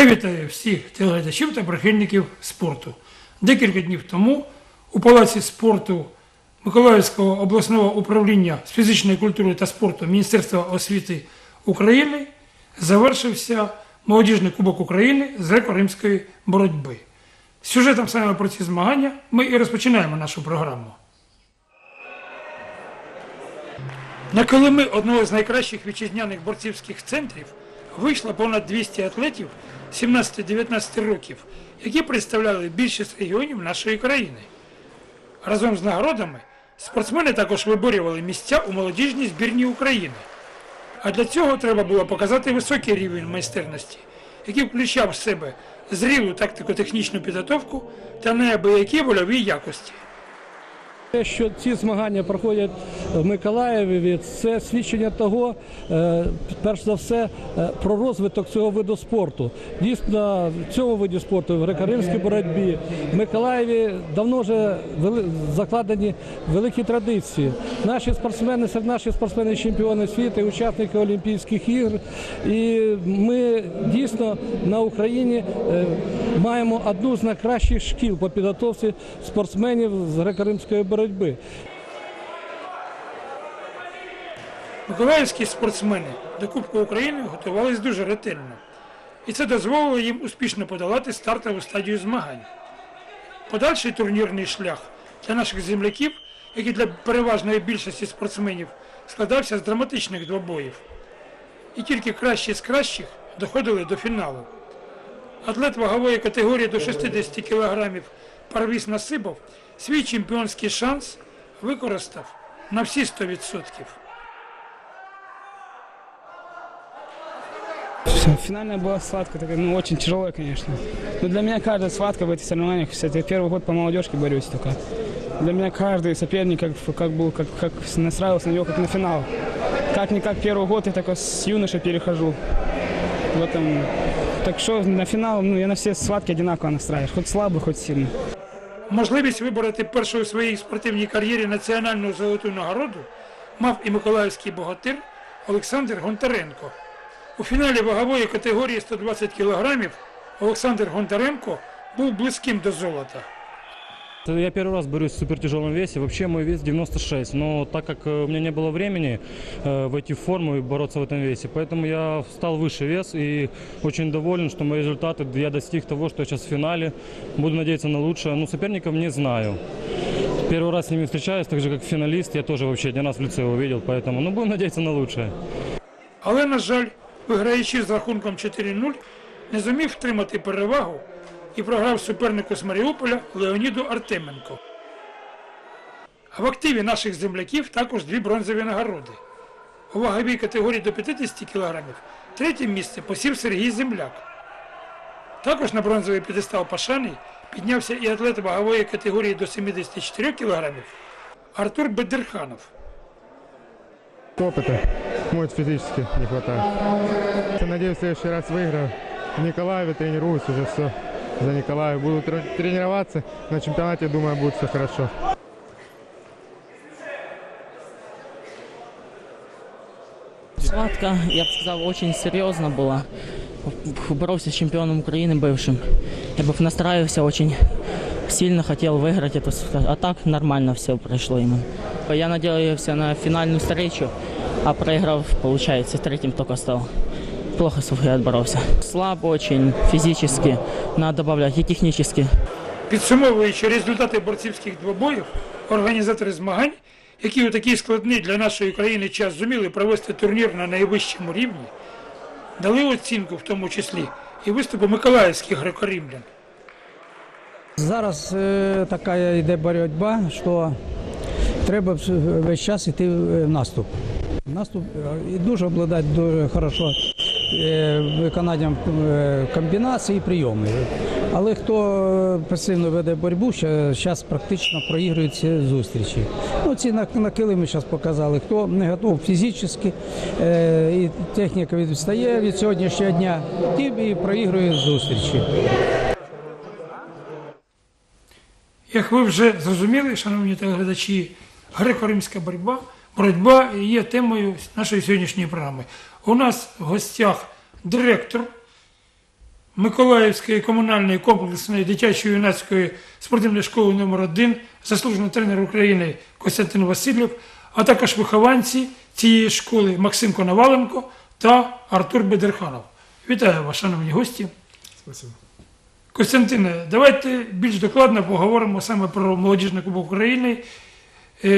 Я вітаю всіх телеглядачів та прихильників спорту. Декілька днів тому у Палаці спорту Миколаївського обласного управління з фізичної культури та спорту Міністерства освіти України завершився молодіжний кубок України з греко-римської боротьби. З Сюжетом саме про ці змагання ми і розпочинаємо нашу програму. На Колими одного з найкращих вітчизняних борцівських центрів вийшло понад 200 атлетів 17-19 років, які представляли більшість регіонів нашої країни. Разом з нагородами спортсмени також виборювали місця у молодіжній збірній України. А для цього треба було показати високий рівень майстерності, який включав в себе зрілу тактико-технічну підготовку та неабиякі вольові якості. Те, що ці змагання проходять в Миколаєві, це свідчення того, е, перш за все, е, про розвиток цього виду спорту. Дійсно, в цьому виді спорту, в греко-римській боротьбі, в Миколаєві давно вже закладені великі традиції. Наші спортсмени, серед наших спортсменів чемпіони світу, учасники Олімпійських ігр. І ми дійсно на Україні е, маємо одну з найкращих шкіл по підготовці спортсменів з греко-римської боротьби. Миколаївські спортсмени до Кубку України готувались дуже ретельно, і це дозволило їм успішно подолати стартову стадію змагань. Подальший турнірний шлях для наших земляків, як і для переважної більшості спортсменів, складався з драматичних двобоїв. І тільки кращі з кращих доходили до фіналу. Атлет вагової категорії до 60 кг Парвіс Насипов свій чемпіонський шанс використав на всі 100%. Финальная была схватка, такая, ну, очень тяжелая, конечно. Но для меня каждая схватка в этих соревнованиях, все, я первый год по молодежке борюсь только. Для меня каждый соперник как, как был, как, как настраивался на него, как на финал. Как-никак первый год я только с юношей перехожу. В этом... Так что на финал, ну, я на все схватки одинаково настраиваюсь. Хоть слабый, хоть сильный. Можливість вибороти першу у своїй спортивній кар'єрі національну золоту нагороду мав і миколаївський богатир Олександр Гонтаренко. У фіналі вагової категорії 120 кг Олександр Гонтаренко був близьким до золота. Я первый раз борюсь в супертяжелом весе. Вообще мой вес 96. Но так как э, у меня не было времени э, войти в форму и бороться в этом весе, поэтому я стал выше вес и очень доволен, что мои результаты, я достиг того, что я сейчас в финале. Буду надеяться на лучшее. Ну, соперников не знаю. Первый раз с ними встречаюсь, так же как финалист. Я тоже вообще один раз в лице его видел, поэтому ну, будем надеяться на лучшее. Але, на жаль, виграючи з рахунком 4-0, не зумів втримати перевагу і програв супернику з Маріуполя Леоніду Артеменко. А в активі наших земляків також дві бронзові нагороди. У ваговій категорії до 50 кг третє місце посів Сергій Земляк. Також на бронзовий п'єдестал Пашани піднявся і атлет вагової категорії до 74 кг Артур Бедерханов. опыта. Может, физически не хватает. Надеюсь, в следующий раз выиграю. В Николаеве тренируюсь уже все за Николаев. Буду тре- тренироваться. На чемпионате, думаю, будет все хорошо. Схватка, я бы сказал, очень серьезно была. Боролся с чемпионом Украины бывшим. Я бы настраивался очень сильно хотел выиграть эту. А так нормально все прошло ему. Я надеялся на финальную встречу, а проиграв, получается, третьим только стал. Плохо я отборолся. Слаб очень, физически, надо добавлять и технически. Підсумовуючи результати борцівських двобоїв, організатори змагань, які у такий складний для нашої країни час зуміли провести турнір на найвищому рівні, дали оцінку в тому числі і виступу миколаївських греко-римлян. Зараз е, така йде боротьба, що треба весь час йти в наступ. Наступ е, і дуже обладати дуже хорошо е, виконанням е, комбінацій і прийомів. Але хто пасивно веде боротьбу, зараз практично проігрують ці зустрічі. Ну, ці на, на килимі зараз показали, хто не готов фізично, е, і техніка відстає від сьогоднішнього дня, ті і проігрує зустрічі. Як ви вже зрозуміли, шановні телеглядачі, греко-римська боротьба, боротьба є темою нашої сьогоднішньої програми. У нас в гостях директор Миколаївської комунальної комплексної дитячої юнацької спортивної школи номер 1 заслужений тренер України Костянтин Васильєв, а також вихованці цієї школи Максим Коноваленко та Артур Бедерханов. Вітаю вас, шановні гості. Спасибо. Костянтине, давайте більш докладно поговоримо саме про молодіжний кубок України, е,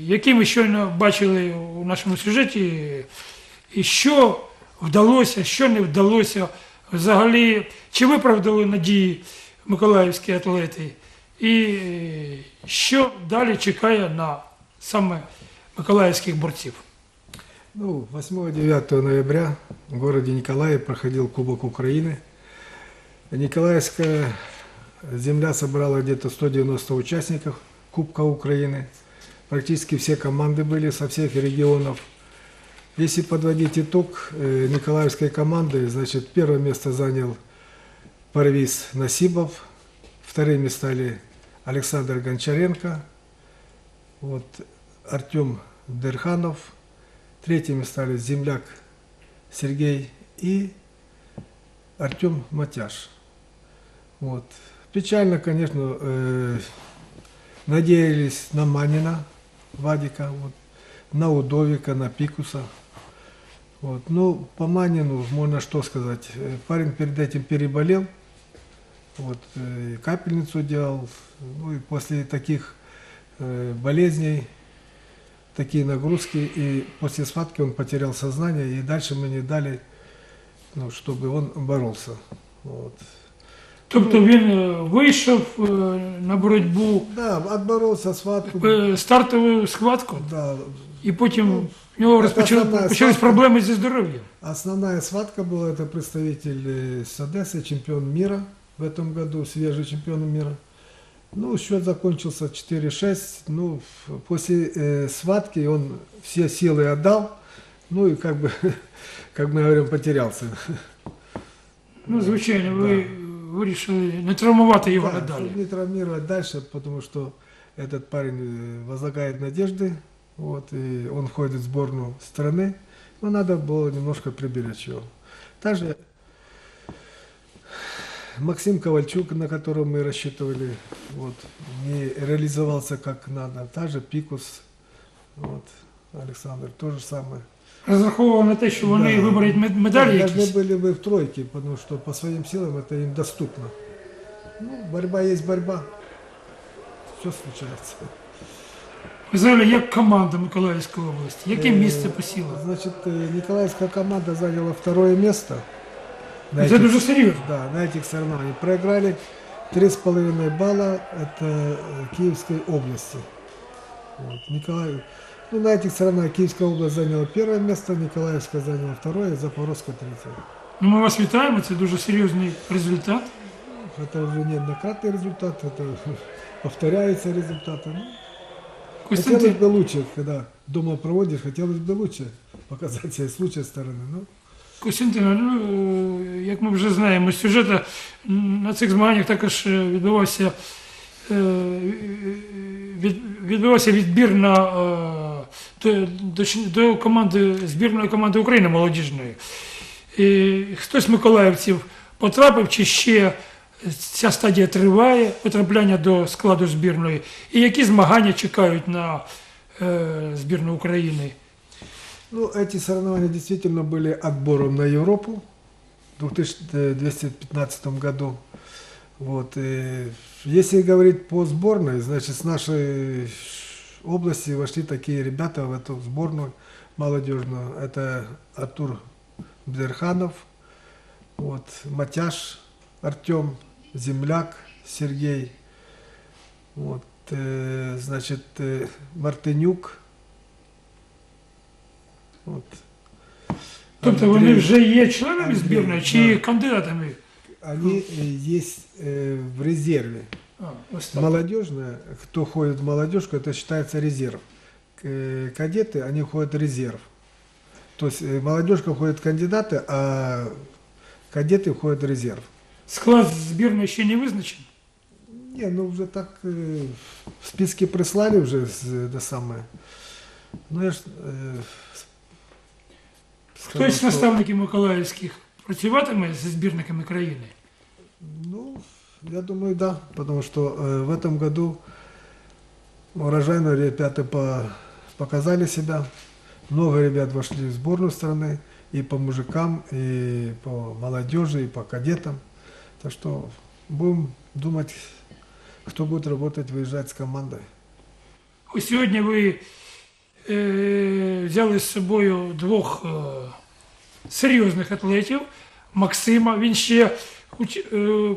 який ми щойно бачили у нашому сюжеті, і що вдалося, що не вдалося, взагалі, чи виправдали надії миколаївські атлети, і е, що далі чекає на саме миколаївських борців. Ну, 8-9 ноября в городе Николаев проходил Кубок Украины. Николаевская земля собрала где-то 190 участников Кубка Украины. Практически все команды были со всех регионов. Если подводить итог э, Николаевской команды, значит, первое место занял Парвиз Насибов, вторыми стали Александр Гончаренко, вот, Артем Дерханов, Третьими стали земляк Сергей и Артем Матяш. Вот. Печально, конечно, э, надеялись на Манина, Вадика, вот, на Удовика, на Пикуса. Вот. Ну, по Манину можно что сказать. Э, Парень перед этим переболел, вот, э, капельницу делал. Ну и после таких э, болезней такие нагрузки, и после схватки он потерял сознание, и дальше мы не дали, ну, чтобы он боролся. Вот. Тобто він е, вийшов е, на боротьбу Да, отборолся схватку. е, стартову схватку, Да. і потім в нього Це розпочали, основна почались схватка. проблеми зі здоров'ям. Основная схватка была, это представитель э, с Одессы, чемпион мира в этом году, свежий чемпион мира. Ну, счет закончился 4-6. Ну, в- после э, схватки он все силы отдал. Ну и как бы, как мы говорим, потерялся. Ну, звичайно, ви вирішили не травмувати його Да, надалі. не травмировать дальше, потому что этот парень э, возлагает надежды, вот, и он входит в сборную страны, но надо было немножко приберечь его. Также Максим Ковальчук, на которого мы рассчитывали, вот, не реализовался как надо. Также Пикус, вот, Александр, то же самое Розраховував на те, що вони Да. виберуть мед- медалі Должны якісь. были бы в тройке, потому что по своим силам это им доступно. Ну, борьба есть борьба. Все случается. Взагалі, як команда Миколаївської області, яке Е, місце посіла? Значит, э, Николаевская команда заняла второе место. На Це этих- дуже серйозно. Да, на этих соревнованиях. Проиграли 3,5 балла это э, Киевской области. Вот, Николаев. Ну, на этих соревнованиях Киевская область заняла первое место, Николаевская заняла второе, Запорожская третье. Ну, ми вас вітаємо, це дуже серйозний результат. Это уже неоднократный результат, это повторяются результаты. Ну, хотелось Костянтин, бы лучше, когда дома проводишь, хотелось бы лучше показать себя с лучшей стороны. Ну, Костянтин, ну, е, як ми вже знаємо, з сюжету м, на цих змаганнях також е, відбувався, е, від, відбувався відбір на, е, до, до, до команди, збірної команди України молодіжної. І хтось миколаївців потрапив, чи ще ця стадія триває, потрапляння до складу збірної, і які змагання чекають на е, збірну України? Ну, эти соревнования действительно были отбором на Европу в 2015 году. Вот. И если говорить по сборной, значит, с нашей области вошли такие ребята в эту сборную молодежную. Это Артур Бдерханов, вот, Матяш Артем, Земляк Сергей, вот, э, значит, э, Мартынюк, вот. Тобто вони Андрей. вже є членами Андрій, збірної чи да. кандидатами? Они э, есть э, в резерве. А, ось так. Молодежная, кто ходит в молодежку, это считается резерв. К- э, Кадеты, они входят в резерв. То есть э, молодежка входит кандидаты, а кадеты входят в резерв. Склад збірної ще не визначений. Не, ну уже так э, в списке прислали уже с- это самое. Ну я ж, э, с- Хтось з сказал, что- наставників миколаївських працюватиме зі збірниками країни? Ну, я думаю, да, потому что э, в этом году урожайно ребята по- показали себя. Много ребят вошли в сборную страны и по мужикам, и по молодежи, и по кадетам. Так что будем думать, кто будет работать, выезжать с командой. Ось сьогодні ви е, взяли з собою двох е, серйозних атлетів. Максима. Він ще уч, е,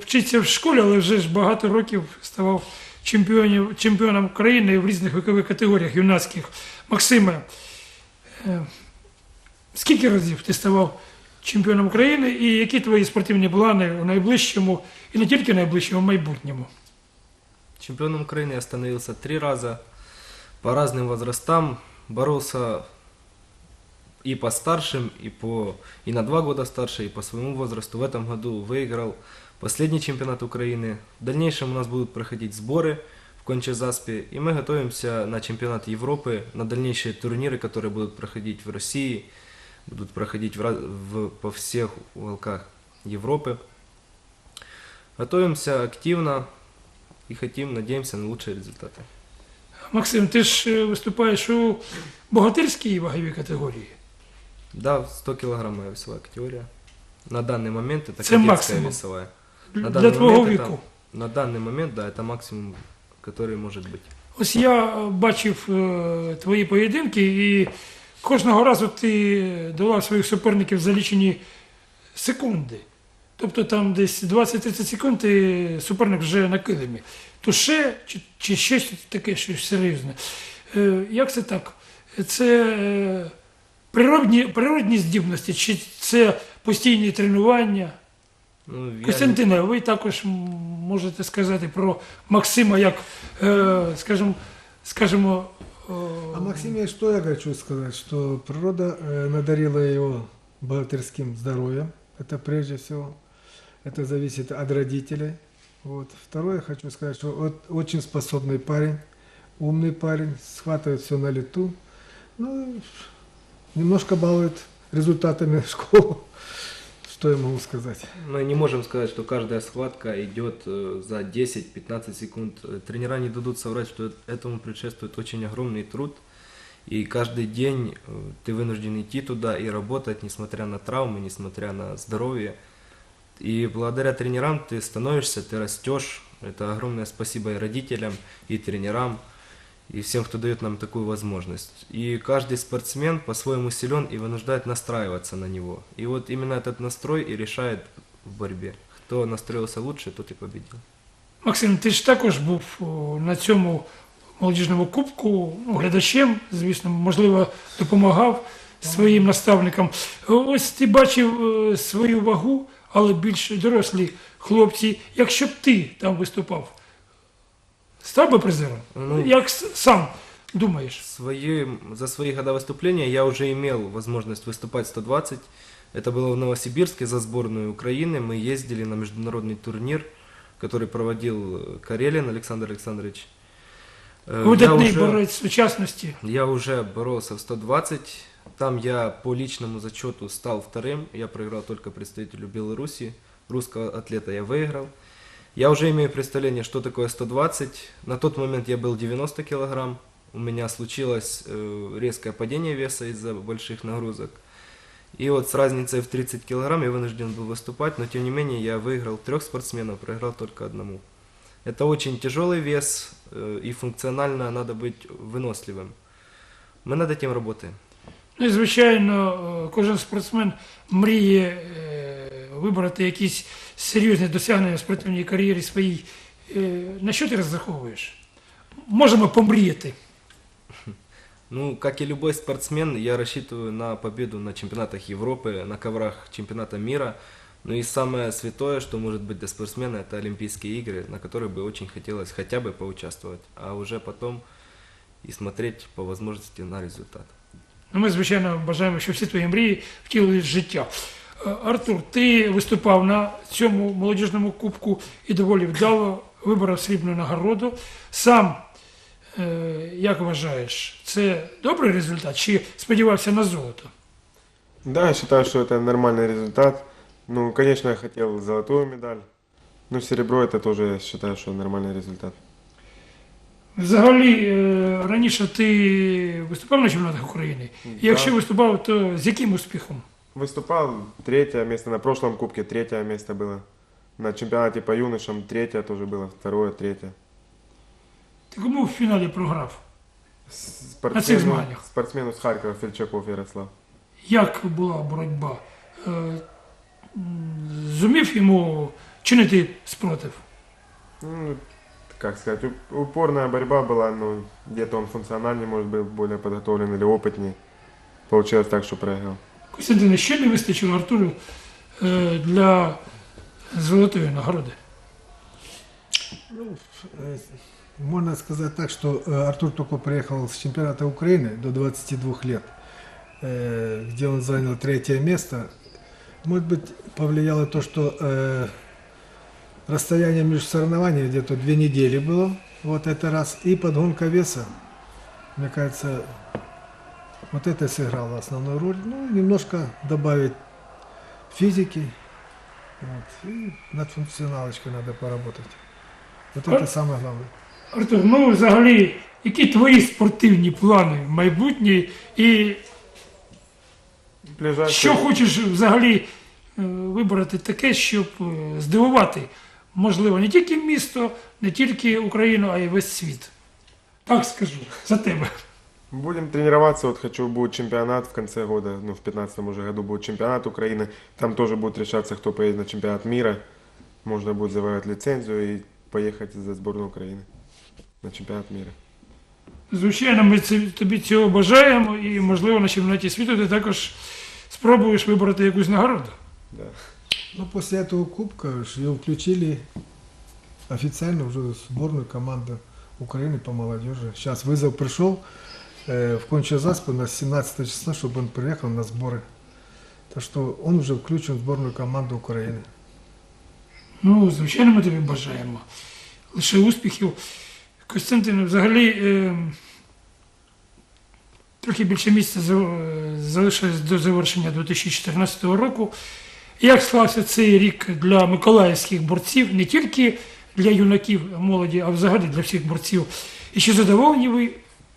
вчиться в школі, але вже ж багато років ставав чемпіонів, чемпіоном України в різних вікових категоріях юнацьких. Максиме, е, скільки разів ти ставав чемпіоном України і які твої спортивні плани у найближчому і не тільки найближчому майбутньому? Чемпионом Украины я становился три раза по разным возрастам. Боролся и по старшим, и, по, и на два года старше, и по своему возрасту. В этом году выиграл последний чемпионат Украины. В дальнейшем у нас будут проходить сборы в Кончезаспе, и мы готовимся на чемпионат Европы, на дальнейшие турниры, которые будут проходить в России, будут проходить в, раз- в- по всех уголках Европы. Готовимся активно, и хотим, надеемся на лучшие результаты. Максим, ти ж е, виступаєш у богатирській ваговій категорії. Да, 100 килограмм моя весовая категория. На данный момент это Це кадетская максимум. весовая. Для даний твого момент віку. это- На данный момент, да, это максимум, который может быть. Ось я е, бачив е, твої поєдинки, і кожного разу ти долав своїх суперників за лічені секунди. Тобто там десь 20-30 секунд і суперник вже на килимі. То ще чи, чи щось таке щось серйозне. Е, Як це так? Це е, природні, природні здібності, чи це постійні тренування? Ну, я Костянтине, ви також м, можете сказати про Максима як, е, скажімо, скажімо, е, А Максиме, что я хочу сказать, что природа э, надарила его богатырским здоровьем, это прежде всего, это зависит от родителей. Вот. Второе, я хочу сказать, что вот очень способный парень, умный парень, схватывает все на лету, ну, немножко балует результатами школу, что я могу сказать. Мы не можем сказать, что каждая схватка идет э, за 10-15 секунд. Э, Тренера не дадут соврать, что этому предшествует очень огромный труд. И каждый день э, ты вынужден идти туда и работать, несмотря на травмы, несмотря на здоровье. И благодаря тренерам ты становишься, ты растешь. Это огромное спасибо и родителям, и тренерам, и всем, кто дает нам такую возможность. И каждый спортсмен по-своему силен и вынуждает настраиваться на него. И вот именно этот настрой и решает в борьбе. Кто настроился лучше, тот и победил. Максим, ти ж також був о, на цьому молодіжному кубку ну, глядачем, звісно, можливо, допомагав своїм наставникам. Ось ти бачив е, свою вагу, але більш дорослі хлопці. Якщо б ти там виступав, став би призером? Ну, Як с- сам думаєш? Свои, за свои года выступления я уже имел возможность выступать 120. Это было в Новосибирске за сборную Украины. Мы ездили на международный турнир, который проводил Карелин Александр Александрович. Э, я Видатний уже- борець сучасності. Я уже боролся в 120. Там я по личному зачету стал вторым. Я проиграл только представителю Беларуси. Русского атлета я выиграл. Я уже имею представление, что такое 120. На тот момент я был 90 килограмм. У меня случилось э, резкое падение веса из-за больших нагрузок. И вот с разницей в 30 килограмм я вынужден был выступать, но тем не менее я выиграл трех спортсменов, проиграл только одному. Это очень тяжелый вес, э, и функционально надо быть выносливым. Мы над этим работаем. Ну і звичайно, е, кожен спортсмен мріє е, вибрати якісь серйозні досягнення в спортивній кар'єрі своїй. Е, На що ти розраховуєш? Можемо помріяти. Ну, как и любой спортсмен, я рассчитываю на победу на чемпионатах Европы, на коврах чемпионата мира. Ну и самое святое, что может быть для спортсмена, это Олимпийские игры, на которых бы очень хотелось хотя бы поучаствовать, а уже потом и смотреть по возможности на результат. Ну, Ми, звичайно, бажаємо, щоб всі твої мрії втілились в життя. Е, Артур, ти виступав на цьому молодіжному кубку і доволі вдало виборов срібну нагороду. Сам, е, як вважаєш, це добрий результат чи сподівався на золото? Да, я считаю, что это нормальный результат. Ну, конечно, я хотел золотую медаль. Но серебро это тоже, я считаю, что нормальный результат. Взагалі, е, раніше ти виступав на чемпіонатах України? І якщо Да. виступав, то з яким успіхом? Выступал третье место, на прошлом кубке третье место было. На чемпионате по юношам третье тоже было, второе, третье. Ти кому в фіналі програв? Спортсмену, На цих змаганнях? спортсмену с Харькова Фельчаков Ярослав. Як була боротьба? Е, м, Зумів йому чинити спротив? Ну, как сказать, уп- упорная борьба была, но где-то он функциональнее, может быть, более подготовлен или опытнее. Получилось так, что проиграл. Костянтине, що не вистачило Артуру для золотої нагороди? Э, Можно сказать так, что Артур только приехал с чемпионата Украины до 22 лет, где он занял третье место. Может быть, повлияло то, что расстояние между соревнованиями где-то две недели было, вот это раз, и подгонка веса, мне кажется, вот это сыграло основную роль. Ну, немножко добавить физики, вот, и над функционалочкой надо поработать. Вот это самое главное. Артур, ну взагалі, які твої спортивні плани в майбутнє і Ближайший... що хочеш взагалі е, вибрати таке, щоб е, здивувати, можливо, не тільки місто, не тільки Україну, а й весь світ. Так скажу, за тебе. Будем тренироваться, вот хочу, будет чемпионат в конце года, ну в 15 уже году будет чемпионат Украины, там тоже будет решаться, кто поедет на чемпионат мира, можно будет завоевать лицензию и поехать за сборную Украины на чемпионат мира. Звичайно, ми це- тобі цього бажаємо, і, можливо, на чемпіонаті світу ти також спробуєш вибрати якусь нагороду. Да. Ну, после этого кубка ж его включили официально уже в сборную команду Украины по молодежи. Сейчас вызов пришел э, в Конча-Заспа на 17 числа, чтобы он приехал на сборы. Так что он уже включен в сборную команду Украины. Ну, звичайно, ми тобі бажаємо. Лише успіхів. Костянтин, взагалі, е, трохи більше місяця за- залишилось до завершення 2014 року. Як склався цей рік для миколаївських борців, не тільки для юнаків молоді, а взагалі для всіх борців? І чи задоволені ви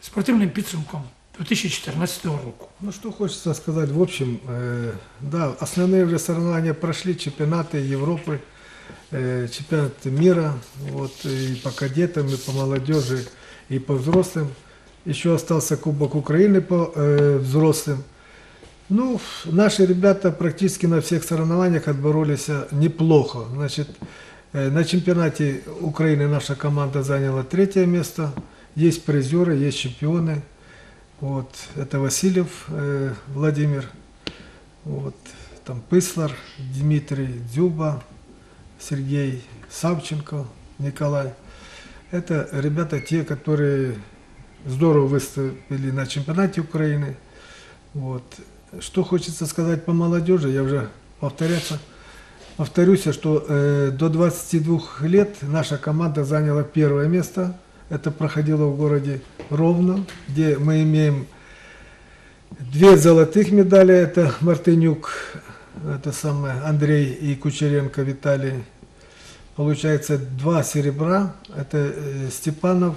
спортивним підсумком 2014 року? Ну, что хочется сказать, в общем, э, да, основные уже соревнования прошли, чемпионаты Европы, э, чемпионат мира, вот, и по кадетам, и по молодежи, и по взрослым. Еще остался Кубок Украины по э, взрослым. Ну, наши ребята практически на всех соревнованиях отборолись э, неплохо. Значит, э, на чемпионате Украины наша команда заняла третье место. Есть призеры, есть чемпионы. Вот, это Васильев э, Владимир, вот, там Пыслар, Дмитрий, Дзюба, Сергей, Савченко, Николай. Это ребята те, которые здорово выступили на чемпионате Украины. Вот. Что хочется сказать по молодежи, я уже повторяться, повторюсь, что э, до 22 лет наша команда заняла первое место. Это проходило в городе Ровно, где мы имеем две золотых медали. Это Мартынюк, это самое, Андрей и Кучеренко Виталий. Получается два серебра. Это э, Степанов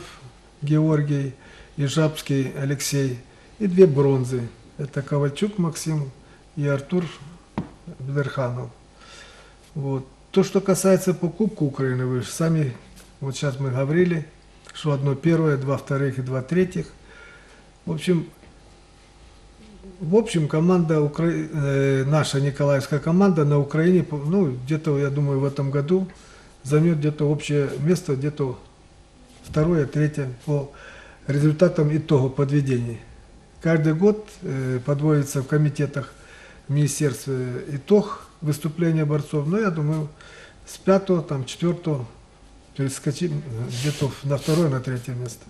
Георгий и Жабский Алексей. И две бронзы. Это Ковальчук Максим и Артур Бедерханов. Вот. То, что касается по Кубку Украины, вы же сами, вот сейчас мы говорили, что одно первое, два вторых и два третьих. В общем, в общем, команда, Укра... э, наша Николаевская команда на Украине, ну, где-то, я думаю, в этом году займет где-то общее место, где-то второе, третье по результатам итогов подведений. Каждый год э, подводится в комитетах в министерстве итог выступления борцов. Но я думаю, с пятого, там, четвертого перескочим э, где-то на второе, на третье место.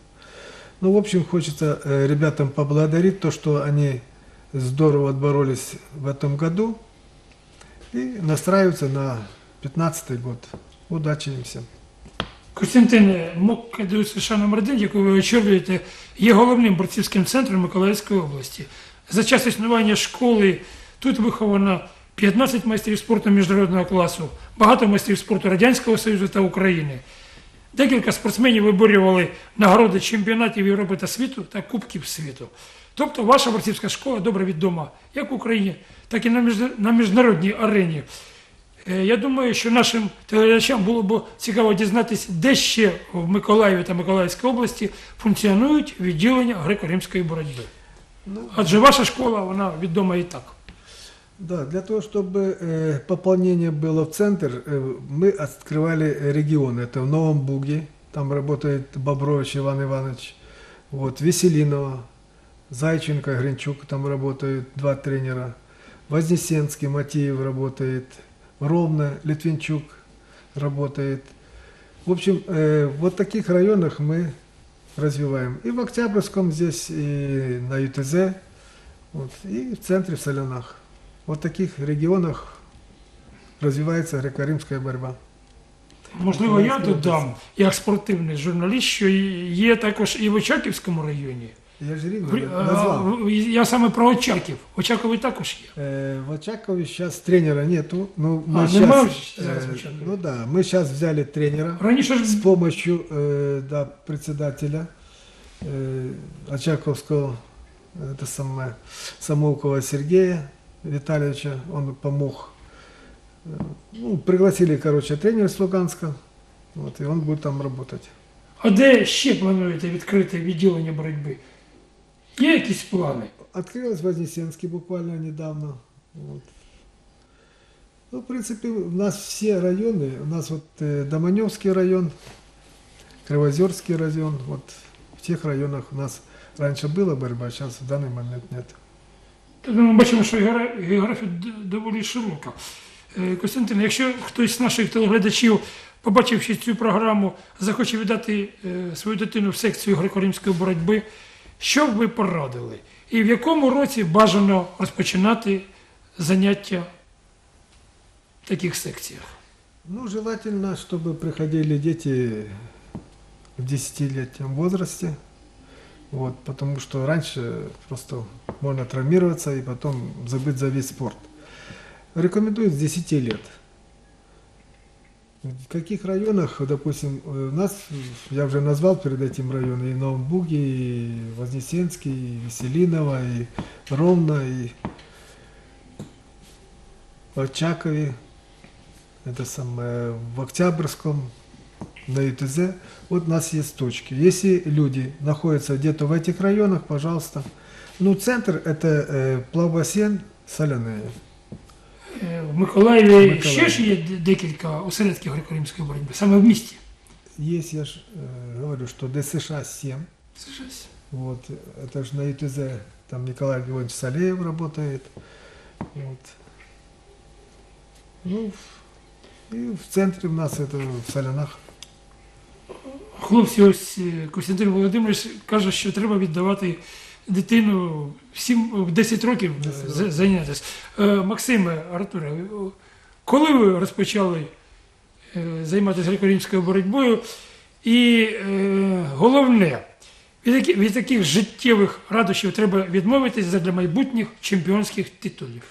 Ну, в общем, хочется э, ребятам поблагодарить то, что они здорово отборолись в этом году и настраиваются на 15 год. Удачи им всем. Костянтин МОК ДЮСШ номер 1 яку ви очолюєте, є головним борцівським центром Миколаївської області. За час існування школи тут виховано 15 майстрів спорту міжнародного класу, багато майстрів спорту Радянського Союзу та України. Декілька спортсменів виборювали нагороди чемпіонатів Європи та світу та Кубків світу. Тобто ваша борцівська школа добре відома як в Україні, так і на міжнародній арені. Е, Я думаю, що нашим телеглядачам було б цікаво дізнатися, де ще в Миколаєві та Миколаївській області функціонують відділення греко-римської боротьби. Адже ваша школа, вона відома і так. Да, для того, чтобы э, пополнение было в центр, э, мы открывали регионы. Это в Новом Буге, там работает Бобрович Иван Иванович, вот, Веселинова, Зайченко, Гринчук, там работают два тренера, Вознесенский, Матеев работает, Ровно, Литвинчук работает. В общем, э, вот таких районах мы развиваем. И в Октябрьском здесь, и на ЮТЗ, вот, и в центре в Солянах Вот в таких регионах развивается греко-римская борьба. Можливо, я додам, як спортивний журналіст, що є також і в Очаківському районі. Я же Рим В- а, назвал. в- Я саме про Очаків. Очаковий також є. Э, в Очакове сейчас тренера нету. Ну, мы А, щас, нема э, зараз в Очакове? ну да, мы сейчас взяли тренера Раніше с ж помощью э, да, председателя э, Очаковского, это самое, Самовкова Сергея Витальевича, он помог. Э, Ну, пригласили, короче, тренера с Луганска, вот, и он будет там работать. А де ще плануєте відкрити відділення боротьби? Є якісь плани? Открылась Вознесенский буквально недавно. Вот. Ну, в принципе, у нас все районы, у нас вот э, Доманевский район, Кривозерский район, вот в тех районах у нас раньше была борьба, сейчас в данный момент нет. Тобто ми бачимо, що географія доволі широка. Е, Костянтин, якщо хтось з наших телеглядачів, побачивши цю програму, захоче віддати е, свою дитину в секцію греко-римської боротьби, що б ви порадили? І в якому році бажано розпочинати заняття в таких секціях? Ну, желательно, чтобы приходили дети в 10-летнем возрасте, вот, потому что раньше просто можно травмироваться и потом забыть за весь спорт. Рекомендую с 10 лет. В каких районах, допустим, у нас, я уже назвал перед этим районы, и Новом Буге, и Вознесенский, и Веселиново, и Ровно, и Очакове, это самое, в Октябрьском, на ЮТЗ. Вот у нас есть точки. Если люди находятся где-то в этих районах, пожалуйста. Ну, центр это э, плавбассейн, соляные. Е, В Миколаєві Миколаїв. ще ж є д- декілька осередків греко-римської боротьби, саме в місті. Есть, я ж э, говорю, что ДСШ 7. Це щось. Вот, это же на ЮТЗ, там Николай Георгиевич Салеев работает. Вот. Ну, и в центре у нас это в Солянах. Хлопці, ось е, Костянтин Володимирович каже, що треба віддавати дитину всім в 10 років е, зайнятися. Е, Максиме, Артуре, е, коли ви розпочали е, займатися греко-римською боротьбою? І е, головне, від, таких життєвих радощів треба відмовитись для майбутніх чемпіонських титулів.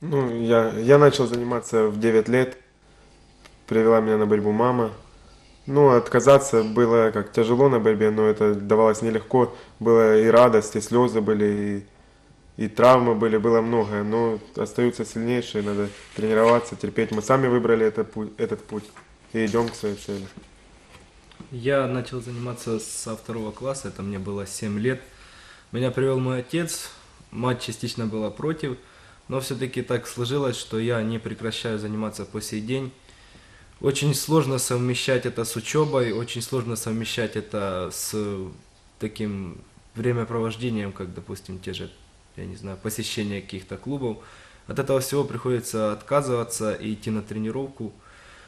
Ну, я, я начал заниматься в 9 лет. Привела меня на борьбу мама. Ну, отказаться было как тяжело на борьбе, но это давалось нелегко. Было и радость, и слезы были, и, и травмы были, было многое. Но остаются сильнейшие, надо тренироваться, терпеть. Мы сами выбрали путь, этот путь и идем к своей цели. Я начал заниматься со второго класса, это мне было 7 лет. Меня привел мой отец, мать частично была против, но все-таки так сложилось, что я не прекращаю заниматься по сей день. Очень сложно совмещать это с учебой, очень сложно совмещать это с таким времяпровождением, как, допустим, те же, я не знаю, посещение каких-то клубов. От этого всего приходится отказываться и идти на тренировку.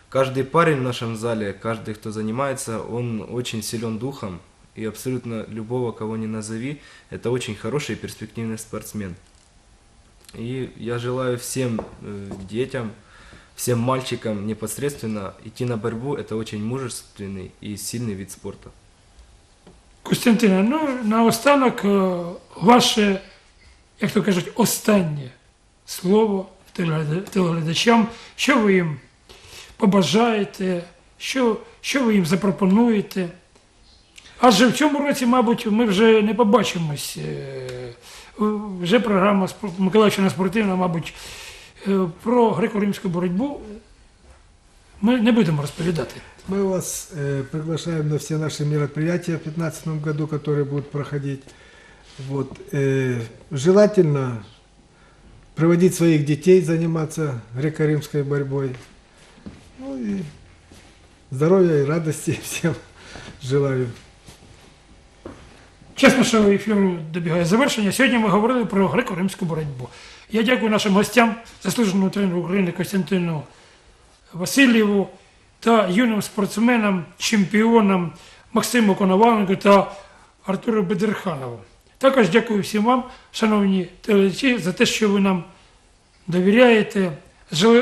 Каждый парень в нашем зале, каждый, кто занимается, он очень силен духом. И абсолютно любого, кого не назови, это очень хороший и перспективный спортсмен. И я желаю всем э, детям, всем мальчикам непосредственно идти на борьбу. Это очень мужественный и сильный вид спорта. Костянтине, ну наостанок е, ваше, як то кажуть, останнє слово телегляда- телеглядачам, що ви їм побажаєте, що, що ви їм запропонуєте. Адже в цьому році, мабуть, ми вже не побачимось. Е, Вже програма «Спор- Миколаївщина спортивна, мабуть, е, про греко-римську боротьбу ми не будемо розповідати. Мы вас э, приглашаем на все наши мероприятия в 2015 году, которые будут проходить. Вот, э, желательно приводить своих детей заниматься греко-римской борьбой. Ну и здоровья и радости всем желаю. Чесно, що ефір добігає завершення. Сьогодні ми говорили про греко-римську боротьбу. Я дякую нашим гостям, заслуженому тренеру України Костянтину Васильєву та юним спортсменам, чемпіонам Максиму Коноваленку та Артуру Бедерханову. Також дякую всім вам, шановні телеглядачі, за те, що ви нам довіряєте,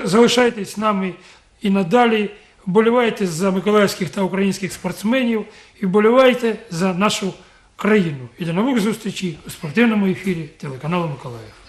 залишайтесь з нами і надалі, вболівайте за миколаївських та українських спортсменів і вболівайте за нашу країну. І до нових зустрічей у спортивному ефірі телеканалу Миколаїв.